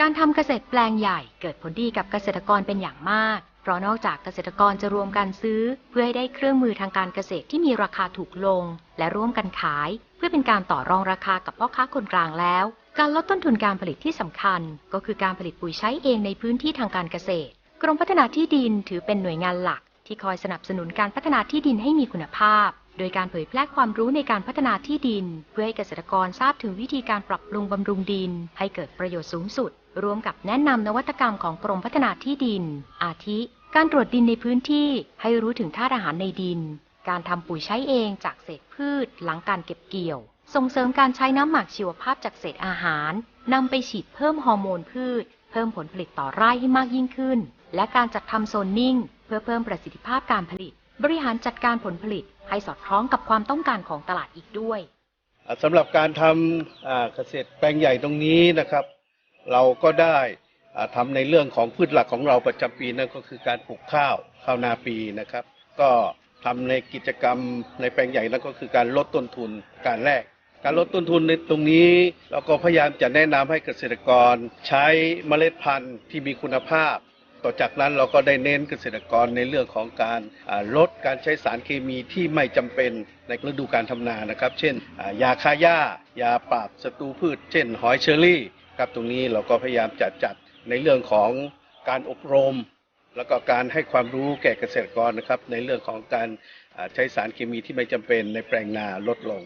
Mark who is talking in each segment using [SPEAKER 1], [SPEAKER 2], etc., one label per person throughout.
[SPEAKER 1] การทำเกษตรแปลงใหญ่เกิดผลดีกับเกษตรกรเป็นอย่างมาก เพราะนอกจากเกษตรกรจะรวมกันซื้อ เพื่อให้ได้เครื่องมือทางการเกษตรที่มีราคาถูกลง และร่วมกันขาย เพื่อเป็นการต่อรองราคากับพ่อค้าคนกลางแล้ว การลดต้นทุนการผลิตที่สำคัญ ก็คือการผลิตปุ๋ยใช้เองในพื้นที่ทางการเกษตร กรมพัฒนาที่ดินถือเป็นหน่วยงานหลัก ที่คอยสนับสนุนการพัฒนาที่ดินให้มีคุณภาพ โดยการเผยแพร่ความรู้ในการพัฒนาที่ดิน เพื่อให้เกษตรกรทราบถึงวิธีการปรับปรุงบำรุงดิน ให้เกิดประโยชน์สูงสุด รวมกับแนะนำนวัตกรรมของกรมพัฒนาที่ดิน อาทิ การตรวจดินในพื้นที่ให้รู้ถึงธาตุอาหารในดิน การทำปุ๋ยใช้เองจากเศษพืช หลังการเก็บเกี่ยว ส่งเสริมการใช้น้ำหมักชีวภาพจากเศษอาหารนำไปฉีดเพิ่มฮอร์โมนพืช เพิ่มผลผลิตต่อไร่ให้มากยิ่งขึ้น และการจัดทำโซนนิ่ง เพื่อเพิ่มประสิทธิภาพการผลิต บริหารจัดการผลผลิตให้สอดคล้องกับความต้องการของตลาดอีกด้วย
[SPEAKER 2] สำหรับการทำเกษตรแปลงใหญ่ตรงนี้นะครับ เราก็ได้อ่าทำในเรื่องของพืชหลักของเราประจำปีนั่นก็คือการปลูกข้าวข้าวนาปีนะครับ ก็ทำในกิจกรรมในแปลงใหญ่นั่นก็คือการลดต้นทุนการแรก การลดต้นทุนในตรงนี้ เราก็พยายามจะแนะนำให้เกษตรกรใช้เมล็ดพันธุ์ที่มีคุณภาพ ต่อจากนั้นเราก็ได้เน้นเกษตรกรในเรื่องของการลดการใช้สารเคมีที่ไม่จำเป็นในฤดูการทำนานะครับ เช่นยาฆ่าหญ้ายาปราบศัตรูพืช เช่น หอยเชอรี่ ครับตรงนี้เราก็พยายามจัดจัดในเรื่องของการอบรม แล้วก็การให้ความรู้แก่เกษตรกรนะครับ ในเรื่องของการใช้สารเคมีที่ไม่จำเป็นในแปลงนาลดลง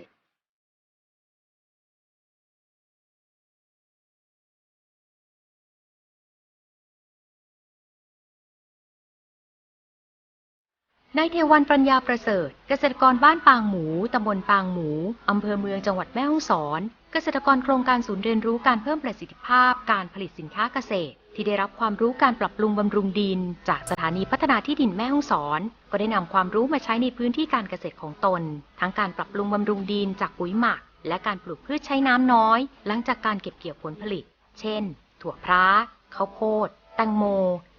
[SPEAKER 1] นายเทวันปัญญาประเสริฐ เกษตรกรบ้านปางหมู ตำบลปางหมู อำเภอเมืองจังหวัดแม่ฮ่องสอน เกษตรกรโครงการศูนย์เรียนรู้การเพิ่มประสิทธิภาพ การผลิตสินค้าเกษตร ที่ได้รับความรู้การปรับปรุงบำรุงดิน จากสถานีพัฒนาที่ดินแม่ฮ่องสอน ก็ได้นำความรู้มาใช้ในพื้นที่การเกษตรของตน ทั้งการปรับปรุงบำรุงดินจากปุ๋ยหมัก และการปลูกพืชใช้น้ำน้อย หลังจากการเก็บเกี่ยวผลผลิต เช่น ถั่วพร้าข้าวโพดแตงโม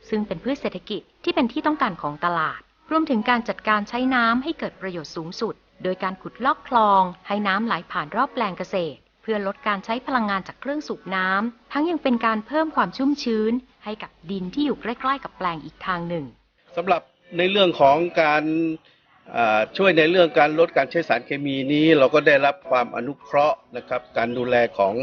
[SPEAKER 1] ซึ่งเป็นพืชเศรษฐกิจที่เป็นที่ต้องการของตลาด รวมถึงการจัดการใช้น้ำให้เกิดประโยชน์สูงสุด โดยการขุดลอกคลอง ให้น้ำไหลผ่านรอบแปลงเกษตร เพื่อลดการใช้พลังงานจากเครื่องสูบน้ำ ทั้งยังเป็นการเพิ่มความชุ่มชื้น ให้กับดินที่อยู่ใกล้ๆกับแปลงอีกทางหนึ่ง
[SPEAKER 2] สำหรับในเรื่องของการช่วยในเรื่องการลดการใช้สารเคมีนี้ เราก็ได้รับความอนุเคราะห์นะครับการดูแลของ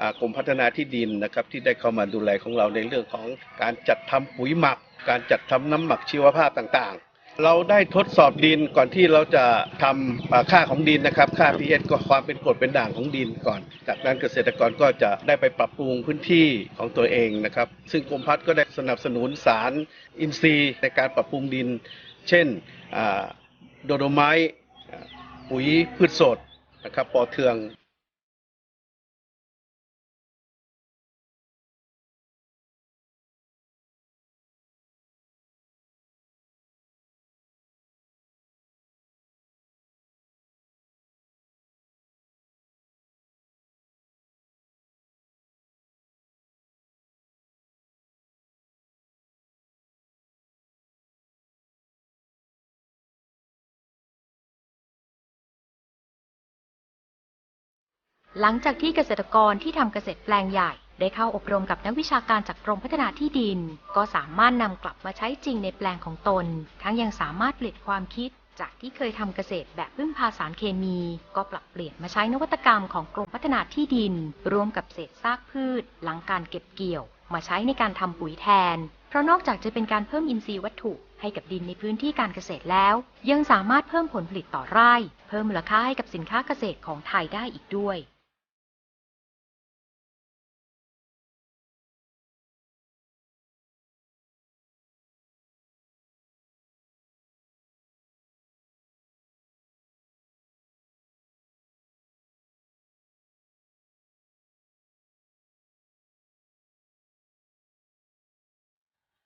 [SPEAKER 2] อกรมพัฒนาที่ดินนะครับที่ได้เข้ามาดูแลของเราในเรื่องของการจัดทำปุ๋ยหมัก การจัดทำน้ำหมักชีวภาพต่างๆ เราได้ทดสอบดินก่อนที่เราจะทำอ่าค่าของดินนะครับ ค่า pH ก็ความเป็นกรดเป็นด่างของดินก่อน จากนั้นเกษตรกรก็จะได้ไปปรับปรุงพื้นที่ของตัวเองนะครับ ซึ่งกรมพัฒน์ก็ได้สนับสนุนสารอินทรีย์ในการปรับปรุงดิน เช่นอ่าโดโดไมต์อ่าปุ๋ยพืชสดนะครับปอเทือง
[SPEAKER 1] หลังจากที่เกษตรกรที่ทำเกษตรแปลงใหญ่ ได้เข้าอบรมกับนักวิชาการจากกรมพัฒนาที่ดิน ก็สามารถนำกลับมาใช้จริงในแปลงของตน ทั้งยังสามารถเปลี่ยนความคิด จากที่เคยทำเกษตรแบบพึ่งพาสารเคมี ก็ปรับเปลี่ยนมาใช้นวัตกรรมของกรมพัฒนาที่ดินร่วมกับเศษซากพืช หลังการเก็บเกี่ยว มาใช้ในการทำปุ๋ยแทน เพราะนอกจากจะเป็นการเพิ่มอินทรีย์วัตถุให้กับดินในพื้นที่การเกษตรแล้ว ยังสามารถเพิ่มผลผลิตต่อไร่ เพิ่มมูลค่าให้กับสินค้าเกษตรของไทยได้อีกด้วย